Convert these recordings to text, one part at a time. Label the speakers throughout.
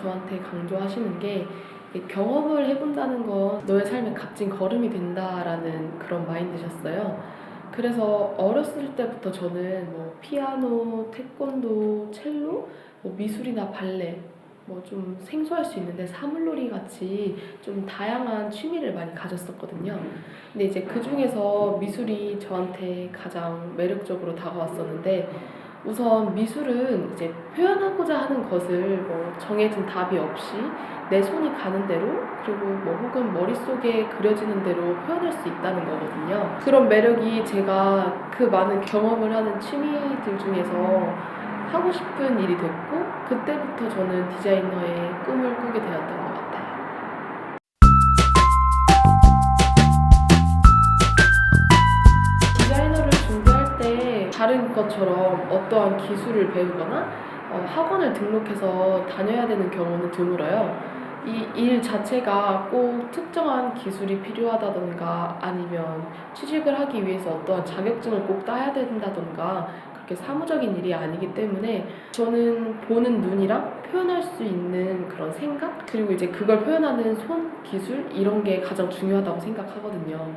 Speaker 1: 저한테 강조하시는 게 경험을 해본다는 건 너의 삶의 값진 걸음이 된다라는 그런 마인드셨어요. 그래서 어렸을 때부터 저는 뭐 피아노, 태권도, 첼로, 뭐 미술이나 발레 뭐 좀 생소할 수 있는데 사물놀이 같이 좀 다양한 취미를 많이 가졌었거든요. 근데 이제 그 중에서 미술이 저한테 가장 매력적으로 다가왔었는데 우선 미술은 이제 표현하고자 하는 것을 뭐 정해진 답이 없이 내 손이 가는 대로 그리고 뭐 혹은 머릿속에 그려지는 대로 표현할 수 있다는 거거든요. 그런 매력이 제가 그 많은 경험을 하는 취미들 중에서 하고 싶은 일이 됐고 그때부터 저는 디자이너의 꿈을 꾸게 되었던 것 같아요. 다른 것처럼 어떠한 기술을 배우거나 어, 학원을 등록해서 다녀야 되는 경우는 드물어요. 이 일 자체가 꼭 특정한 기술이 필요하다던가 아니면 취직을 하기 위해서 어떠한 자격증을 꼭 따야 된다던가 그렇게 사무적인 일이 아니기 때문에 저는 보는 눈이랑 표현할 수 있는 그런 생각 그리고 이제 그걸 표현하는 손 기술 이런 게 가장 중요하다고 생각하거든요.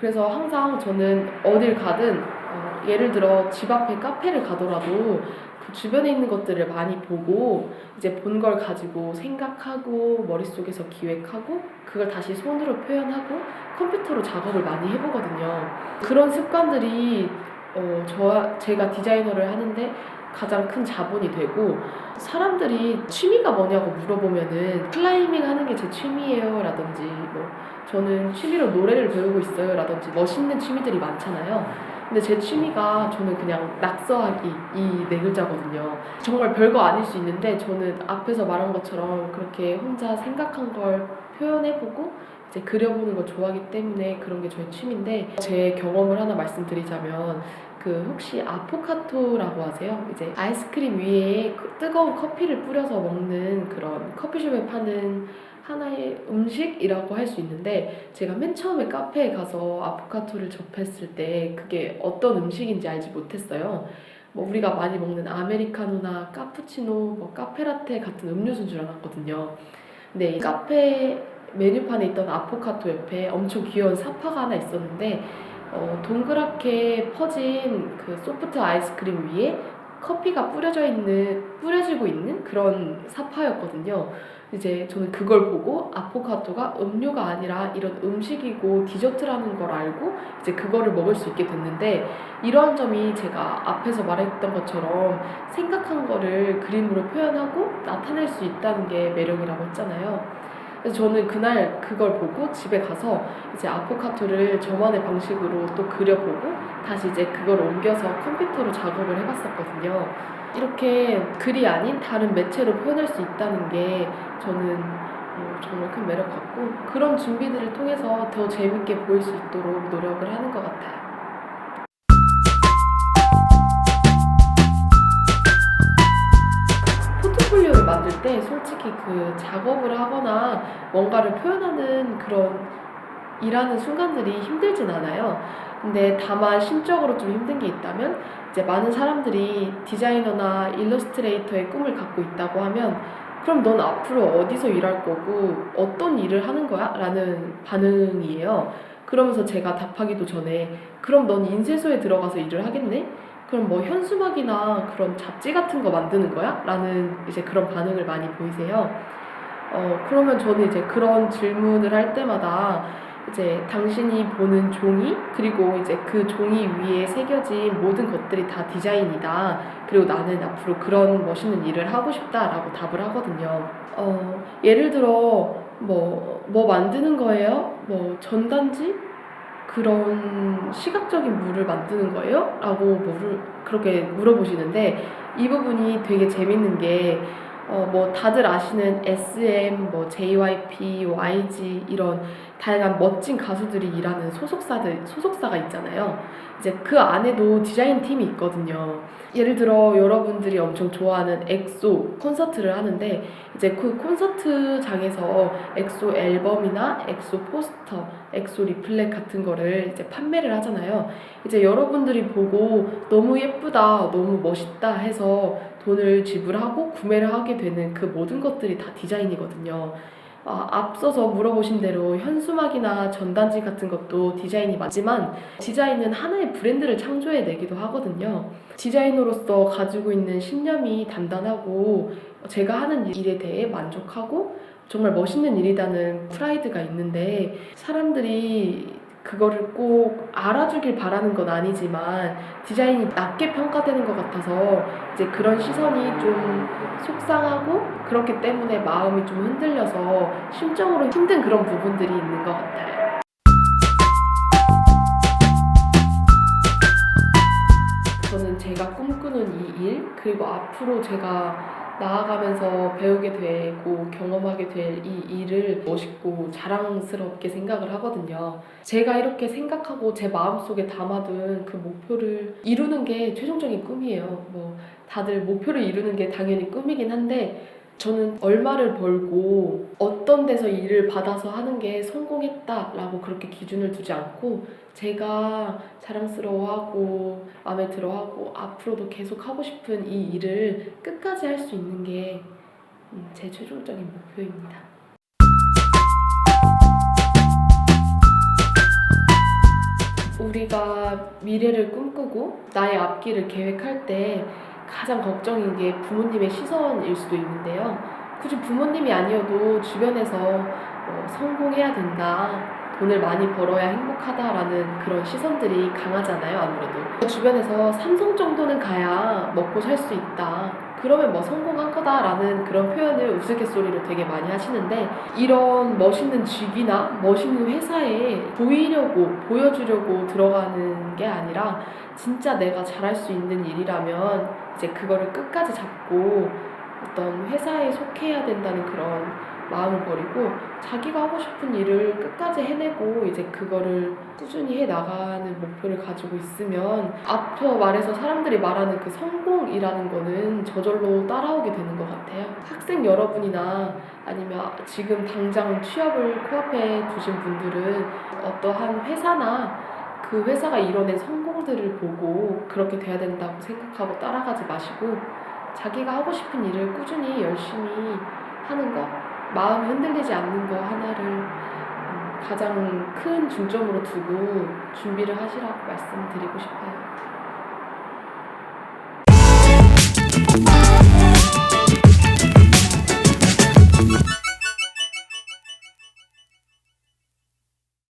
Speaker 1: 그래서 항상 저는 어딜 가든 어, 예를 들어 집 앞에 카페를 가더라도 그 주변에 있는 것들을 많이 보고 이제 본 걸 가지고 생각하고 머릿속에서 기획하고 그걸 다시 손으로 표현하고 컴퓨터로 작업을 많이 해보거든요. 그런 습관들이 어, 저 제가 디자이너를 하는데 가장 큰 자본이 되고 사람들이 취미가 뭐냐고 물어보면은 클라이밍 하는 게 제 취미예요 라든지 뭐 저는 취미로 노래를 배우고 있어요 라든지 멋있는 취미들이 많잖아요. 근데 제 취미가 저는 그냥 낙서하기 이 네 글자거든요. 정말 별거 아닐 수 있는데 저는 앞에서 말한 것처럼 그렇게 혼자 생각한 걸 표현해보고 이제 그려보는 걸 좋아하기 때문에 그런 게 저의 취미인데 제 경험을 하나 말씀드리자면 그 혹시 아포카토라고 아세요? 이제 아이스크림 위에 그 뜨거운 커피를 뿌려서 먹는 그런 커피숍에 파는 하나의 음식이라고 할 수 있는데 제가 맨 처음에 카페에 가서 아포카토를 접했을 때 그게 어떤 음식인지 알지 못했어요. 뭐 우리가 많이 먹는 아메리카노나 카푸치노, 뭐 카페라테 같은 음료수인 줄 알았거든요. 근데 이 카페 메뉴판에 있던 아포카토 옆에 엄청 귀여운 사파가 하나 있었는데 어, 동그랗게 퍼진 그 소프트 아이스크림 위에 커피가 뿌려져 있는 뿌려지고 있는 그런 사파였거든요. 이제 저는 그걸 보고 아포카토가 음료가 아니라 이런 음식이고 디저트라는 걸 알고 이제 그거를 먹을 수 있게 됐는데 이러한 점이 제가 앞에서 말했던 것처럼 생각한 거를 그림으로 표현하고 나타낼 수 있다는 게 매력이라고 했잖아요. 그래서 저는 그날 그걸 보고 집에 가서 이제 아포카토를 저만의 방식으로 또 그려보고 다시 이제 그걸 옮겨서 컴퓨터로 작업을 해봤었거든요. 이렇게 글이 아닌 다른 매체로 표현할 수 있다는 게 저는 어, 정말 큰 매력 같고 그런 준비들을 통해서 더 재밌게 보일 수 있도록 노력을 하는 것 같아요. 때 솔직히 그 작업을 하거나 뭔가를 표현하는 그런 일하는 순간들이 힘들진 않아요. 근데 다만 심적으로 좀 힘든 게 있다면 이제 많은 사람들이 디자이너나 일러스트레이터의 꿈을 갖고 있다고 하면 그럼 넌 앞으로 어디서 일할 거고 어떤 일을 하는 거야? 라는 반응이에요. 그러면서 제가 답하기도 전에 그럼 넌 인쇄소에 들어가서 일을 하겠네? 그럼 뭐 현수막이나 그런 잡지 같은 거 만드는 거야? 라는 이제 그런 반응을 많이 보이세요. 어, 그러면 저는 이제 그런 질문을 할 때마다 이제 당신이 보는 종이 그리고 이제 그 종이 위에 새겨진 모든 것들이 다 디자인이다. 그리고 나는 앞으로 그런 멋있는 일을 하고 싶다라고 답을 하거든요. 어, 예를 들어 뭐, 뭐 만드는 거예요? 뭐 전단지? 그런 시각적인 물을 만드는 거예요? 라고 물을 그렇게 물어보시는데 이 부분이 되게 재밌는 게 어, 뭐 다들 아시는 SM, 뭐 JYP, YG 이런 다양한 멋진 가수들이 일하는 소속사들 소속사가 있잖아요. 이제 그 안에도 디자인 팀이 있거든요. 예를 들어 여러분들이 엄청 좋아하는 엑소 콘서트를 하는데 이제 그 콘서트장에서 엑소 앨범이나 엑소 포스터, 엑소 리플렛 같은 거를 이제 판매를 하잖아요. 이제 여러분들이 보고 너무 예쁘다, 너무 멋있다 해서 돈을 지불하고 구매를 하게 되는 그 모든 것들이 다 디자인이거든요. 아, 앞서서 물어보신 대로 현수막이나 전단지 같은 것도 디자인이 맞지만 디자인은 하나의 브랜드를 창조해내기도 하거든요. 디자이너로서 가지고 있는 신념이 단단하고 제가 하는 일에 대해 만족하고 정말 멋있는 일이라는 프라이드가 있는데 사람들이 그거를 꼭 알아주길 바라는 건 아니지만 디자인이 낮게 평가되는 것 같아서 이제 그런 시선이 좀 속상하고 그렇기 때문에 마음이 좀 흔들려서 심적으로 힘든 그런 부분들이 있는 것 같아요. 저는 제가 꿈꾸는 이 일, 그리고 앞으로 제가 나아가면서 배우게 되고 경험하게 될 이 일을 멋있고 자랑스럽게 생각을 하거든요. 제가 이렇게 생각하고 제 마음속에 담아둔 그 목표를 이루는 게 최종적인 꿈이에요. 뭐 다들 목표를 이루는 게 당연히 꿈이긴 한데 저는 얼마를 벌고 어떤 데서 일을 받아서 하는 게 성공했다라고 그렇게 기준을 두지 않고 제가 자랑스러워하고 마음에 들어하고 앞으로도 계속 하고 싶은 이 일을 끝까지 할 수 있는 게 제 최종적인 목표입니다. 우리가 미래를 꿈꾸고 나의 앞길을 계획할 때 가장 걱정인 게 부모님의 시선일 수도 있는데요. 굳이 부모님이 아니어도 주변에서 어, 성공해야 된다, 돈을 많이 벌어야 행복하다라는 그런 시선들이 강하잖아요, 아무래도. 주변에서 삼성 정도는 가야 먹고 살 수 있다. 그러면 뭐 성공한 거다라는 그런 표현을 우스갯소리로 되게 많이 하시는데 이런 멋있는 직이나 멋있는 회사에 보이려고 보여주려고 들어가는 게 아니라 진짜 내가 잘할 수 있는 일이라면 이제 그거를 끝까지 잡고 어떤 회사에 속해야 된다는 그런 마음을 버리고 자기가 하고 싶은 일을 끝까지 해내고 이제 그거를 꾸준히 해 나가는 목표를 가지고 있으면 앞서 말해서 사람들이 말하는 그 성공이라는 거는 저절로 따라오게 되는 것 같아요. 학생 여러분이나 아니면 지금 당장 취업을 코앞에 두신 분들은 어떠한 회사나 그 회사가 이뤄낸 성공들을 보고 그렇게 돼야 된다고 생각하고 따라가지 마시고 자기가 하고 싶은 일을 꾸준히 열심히 하는 것, 마음이 흔들리지 않는 거 하나를 음, 가장 큰 중점으로 두고 준비를 하시라고 말씀드리고 싶어요.